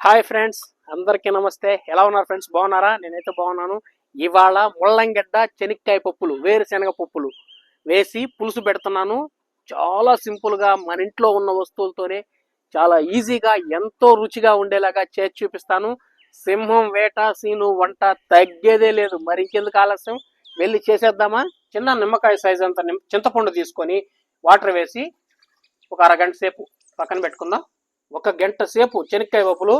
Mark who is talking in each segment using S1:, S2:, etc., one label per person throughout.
S1: Hi friends అందరికీ నమస్తే. ఎలా ఉన్నారు ఫ్రెండ్స్? బాగున్నారా? నేనైతే బాగున్నాను. ఇవాళ ముళ్ళంగడ్డ చెనిక్కాయ పప్పులు వేరుశనగ పప్పులు వేసి పులుసు పెడుతున్నాను. చాలా సింపుల్గా మన ఇంట్లో ఉన్న వస్తువులతోనే చాలా ఈజీగా ఎంతో రుచిగా ఉండేలాగా చేసి చూపిస్తాను. సింహం వేట సీను వంట తగ్గేదే లేదు. మరి ఇంకెందుకు ఆలస్యం? వెళ్ళి చేసేద్దామా? చిన్న నిమ్మకాయ సైజ్ అంత చింతపండు తీసుకొని వాటర్ వేసి ఒక అరగంట సేపు పక్కన పెట్టుకుందాం. ఒక గంట సేపు శనక్కాయ పప్పులు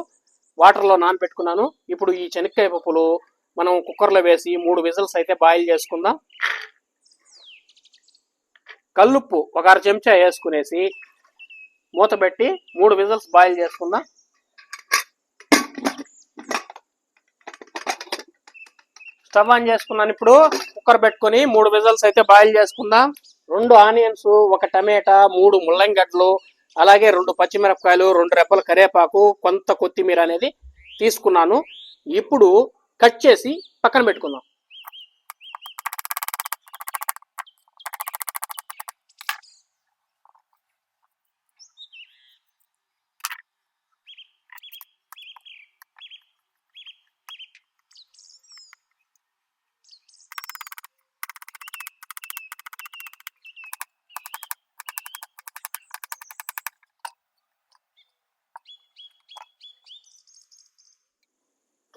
S1: వాటర్లో నానబెట్టుకున్నాను. ఇప్పుడు ఈ శనక్కాయ పప్పులు మనం కుక్కర్లో వేసి మూడు విజిల్స్ అయితే బాయిల్ చేసుకుందాం. కల్లుప్పు ఒక అర చెంచా వేసుకునేసి మూత పెట్టి మూడు విజిల్స్ బాయిల్ చేసుకుందాం. స్టవ్ ఆన్ చేసుకున్నాను. ఇప్పుడు కుక్కర్ పెట్టుకొని మూడు విజిల్స్ అయితే బాయిల్ చేసుకుందాం. రెండు ఆనియన్స్ ఒక టమాటా మూడు ముల్లంగడ్డలు అలాగే రెండు పచ్చిమిరపకాయలు రెండు రెప్పల కరివేపాకు కొంత కొత్తిమీర అనేది తీసుకున్నాను. ఇప్పుడు కట్ చేసి పక్కన పెట్టుకుందాం.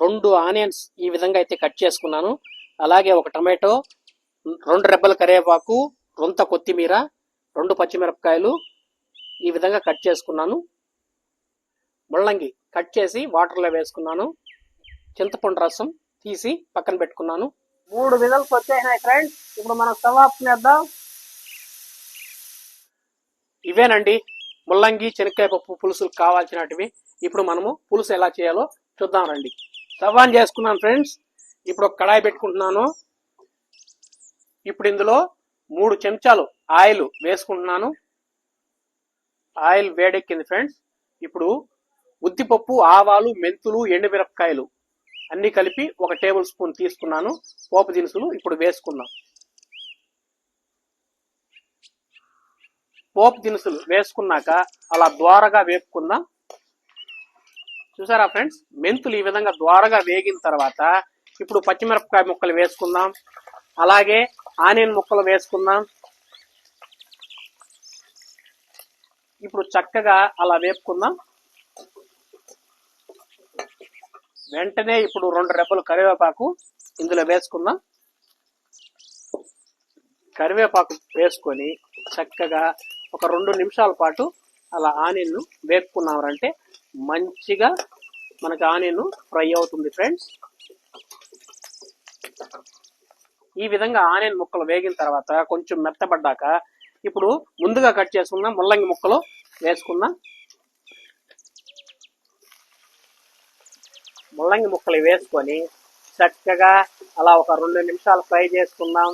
S1: రెండు ఆనియన్స్ ఈ విధంగా అయితే కట్ చేసుకున్నాను. అలాగే ఒక టమాటో రెండు రెబ్బల కరివేపాకు రొంత కొత్తిమీర రెండు పచ్చిమిరపకాయలు ఈ విధంగా కట్ చేసుకున్నాను. ముల్లంగి కట్ చేసి వాటర్లో వేసుకున్నాను. చింతపండు రసం తీసి పక్కన పెట్టుకున్నాను. మూడు విధులకు వచ్చేసినాయి ఫ్రెండ్స్. ఇప్పుడు మనం స్టవ్ ఆఫ్ చేద్దాం. ఇవేనండి. ముల్లంగి శనక్కాయ పప్పు పులుసులు కావాల్సినటివి. ఇప్పుడు మనము పులుసు ఎలా చేయాలో చూద్దాం రండి. స్టవ్ ఆన్ చేసుకున్నాను ఫ్రెండ్స్. ఇప్పుడు ఒక కడాయి పెట్టుకుంటున్నాను. ఇప్పుడు ఇందులో మూడు చెంచాలు ఆయిల్ వేసుకుంటున్నాను. ఆయిల్ వేడెక్కింది ఫ్రెండ్స్. ఇప్పుడు ఉద్దిపప్పు ఆవాలు మెంతులు ఎండుమిరపకాయలు అన్నీ కలిపి ఒక టేబుల్ స్పూన్ తీసుకున్నాను. పోపు దినుసులు ఇప్పుడు వేసుకుందాం. పోపు దినుసులు వేసుకున్నాక అలా ద్వారగా వేపుకుందాం. చూసారా ఫ్రెండ్స్? మెంతులు ఈ విధంగా ద్వారగా వేగిన తర్వాత ఇప్పుడు పచ్చిమిరపకాయ ముక్కలు వేసుకుందాం. అలాగే ఆనియన్ ముక్కలు వేసుకుందాం. ఇప్పుడు చక్కగా అలా వేపుకుందాం. వెంటనే ఇప్పుడు రెండు రెబ్బలు కరివేపాకు ఇందులో వేసుకుందాం. కరివేపాకు వేసుకొని చక్కగా ఒక రెండు నిమిషాల పాటు అలా ఆనియన్ను వేపుకున్నామంటే మంచిగా మనకి ఆనియన్ ఫ్రై అవుతుంది ఫ్రెండ్స్. ఈ విధంగా ఆనియన్ ముక్కలు వేగిన తర్వాత కొంచెం మెత్తబడ్డాక ఇప్పుడు ముందుగా కట్ చేసుకున్న ముల్లంగి ముక్కలు వేసుకుందాం ముల్లంగి ముక్కలు వేసుకొని చక్కగా అలా ఒక రెండు నిమిషాలు ఫ్రై చేసుకుందాం.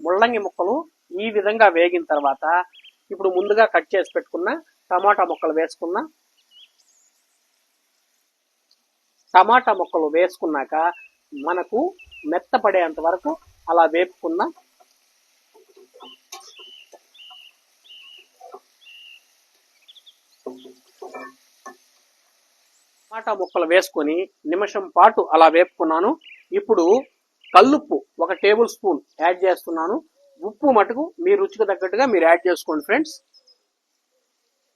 S1: ముల్లంగి ముక్కలు ఈ విధంగా వేగిన తర్వాత ఇప్పుడు ముందుగా కట్ చేసి పెట్టుకున్న టమాటా ముక్కలు వేసుకున్న టమాటా ముక్కలు వేసుకున్నాక మనకు మెత్తపడేంత వరకు అలా వేపుకుందాం టమాటా ముక్కలు వేసుకొని నిమిషం పాటు అలా వేపుకున్నాను. ఇప్పుడు కల్లుప్పు ఒక టేబుల్ స్పూన్ యాడ్ చేస్తున్నాను. ఉప్పు మటుకు మీ రుచికి తగ్గట్టుగా మీరు యాడ్ చేసుకోండి ఫ్రెండ్స్.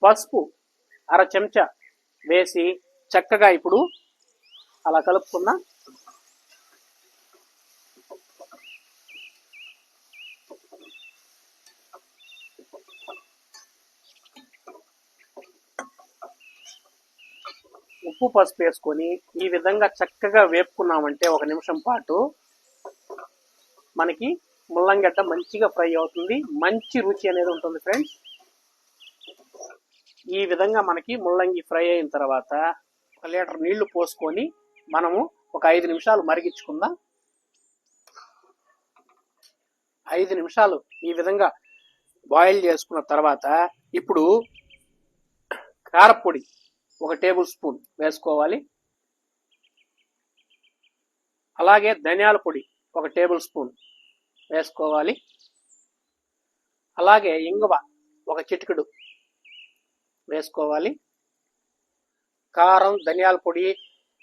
S1: పసుపు అర చెంచా వేసి చక్కగా ఇప్పుడు అలా కలుపుకున్నా ఉప్పు పసుపు వేసుకొని ఈ విధంగా చక్కగా వేపుకున్నామంటే ఒక నిమిషం పాటు మనకి ముల్లంగడ్డ మంచిగా ఫ్రై అవుతుంది. మంచి రుచి అనేది ఉంటుంది ఫ్రెండ్స్. ఈ విధంగా మనకి ముల్లంగి ఫ్రై అయిన తర్వాత ఒక లీటర్ నీళ్ళు పోసుకొని మనము ఒక ఐదు నిమిషాలు మరిగించుకుందాం. ఐదు నిమిషాలు ఈ విధంగా బాయిల్ చేసుకున్న తర్వాత ఇప్పుడు కారపొడి ఒక టేబుల్ స్పూన్ వేసుకోవాలి. అలాగే ధనియాల పొడి ఒక టేబుల్ స్పూన్ వేసుకోవాలి. అలాగే ఇంగువ ఒక చిటికెడు వేసుకోవాలి. కారం ధనియాల పొడి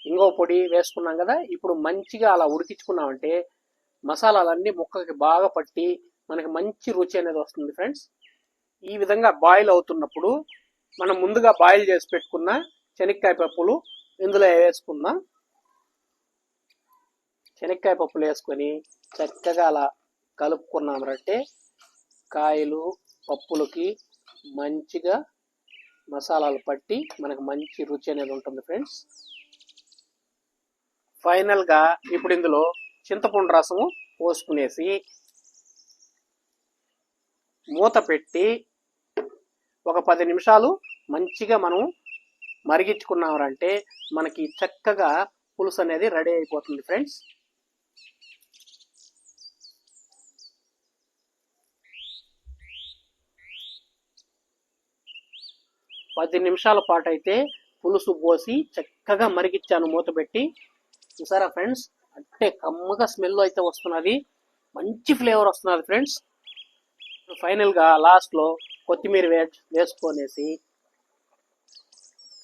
S1: ఇంగువ పొడి వేసుకున్నాం కదా ఇప్పుడు మంచిగా అలా ఉడికించుకున్నామంటే మసాలాలన్నీ ముక్కకి బాగా పట్టి మనకి మంచి రుచి అనేది వస్తుంది ఫ్రెండ్స్. ఈ విధంగా బాయిల్ అవుతున్నప్పుడు మనం ముందుగా బాయిల్ చేసి పెట్టుకున్న శనక్కాయ పప్పులు ఇందులో వేసుకుందాం. శనక్కాయ పప్పులు వేసుకొని చక్కగా అలా కలుపుకున్నామంటే కాయలు పప్పులకి మంచిగా మసాలాలు పట్టి మనకు మంచి రుచి అనేది ఉంటుంది ఫ్రెండ్స్. ఫైనల్గా ఇప్పుడు ఇందులో చింతపండు రసము పోసుకునేసి మూత పెట్టి ఒక పది నిమిషాలు మంచిగా మనం మరిగించుకున్నామంటే మనకి చక్కగా పులుసు అనేది రెడీ అయిపోతుంది ఫ్రెండ్స్. పది నిమిషాల పాటు అయితే పులుసు పోసి చక్కగా మరిగిచ్చాను మూత పెట్టి. చూసారా ఫ్రెండ్స్? అంటే కమ్మగా స్మెల్ అయితే వస్తున్నది. మంచి ఫ్లేవర్ వస్తున్నది ఫ్రెండ్స్. ఫైనల్గా లాస్ట్లో కొత్తిమీర వే వేసుకొనేసి.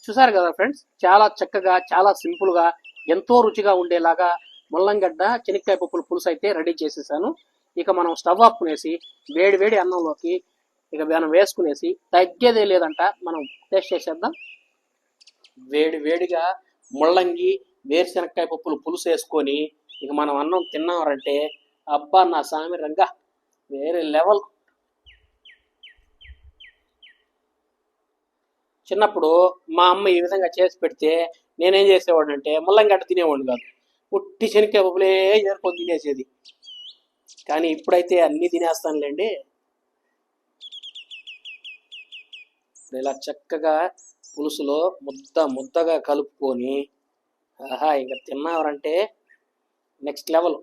S1: చూసారు కదా ఫ్రెండ్స్? చాలా చక్కగా చాలా సింపుల్గా ఎంతో రుచిగా ఉండేలాగా ముల్లంగడ్డ చెనక్కాయ పప్పుల పులుసు అయితే రెడీ చేసేసాను. ఇక మనం స్టవ్ ఆపుకునేసి వేడి వేడి అన్నంలోకి ఇక మనం వేసుకునేసి తగ్గేదే లేదంట మనం టేస్ట్ చేసేద్దాం. వేడి వేడిగా ముల్లంగి వేరుశెనక్కాయ పప్పులు పులుసు వేసుకొని ఇక మనం అన్నం తిన్నామంటే అబ్బా నా సామి రంగా వేరే లెవెల్. చిన్నప్పుడు మా అమ్మ ఈ విధంగా చేసి పెడితే నేనేం చేసేవాడిని అంటే అట్ట తినేవాడిని కాదు. పుట్టి శనక్కాయ పప్పులే చేరుకొని తినేసేది. కానీ ఇప్పుడైతే అన్నీ తినేస్తానులేండి. ఇప్పుడు ఇలా చక్కగా పులుసులో ముద్ద ముద్దగా కలుపుకొని ఆహా ఇంకా తిన్నారంటే నెక్స్ట్ లెవెల్.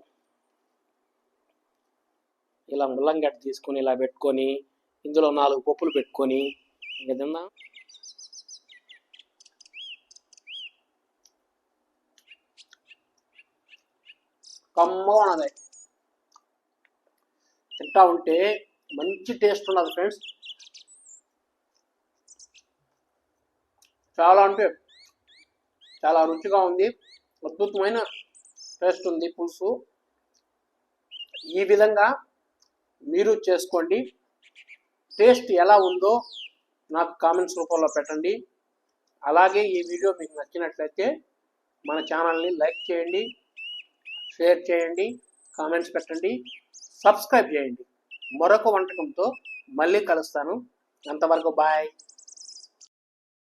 S1: ఇలా ముల్లంగడ్డ తీసుకొని ఇలా పెట్టుకొని ఇందులో నాలుగు పప్పులు పెట్టుకొని ఇంకా తిందాం. కమ్మగా ఉన్నది. తింటా ఉంటే మంచి టేస్ట్ ఉన్నది ఫ్రెండ్స్. చాలా అంటే చాలా రుచిగా ఉంది. అద్భుతమైన టేస్ట్ ఉంది పులుసు. ఈ విధంగా మీరు చేసుకోండి. టేస్ట్ ఎలా ఉందో నాకు కామెంట్స్ రూపంలో పెట్టండి. అలాగే ఈ వీడియో మీకు నచ్చినట్లయితే మన ఛానల్ని లైక్ చేయండి షేర్ చేయండి కామెంట్స్ పెట్టండి సబ్స్క్రైబ్ చేయండి. మరొక వంటకంతో మళ్ళీ కలుస్తాను. అంతవరకు బాయ్.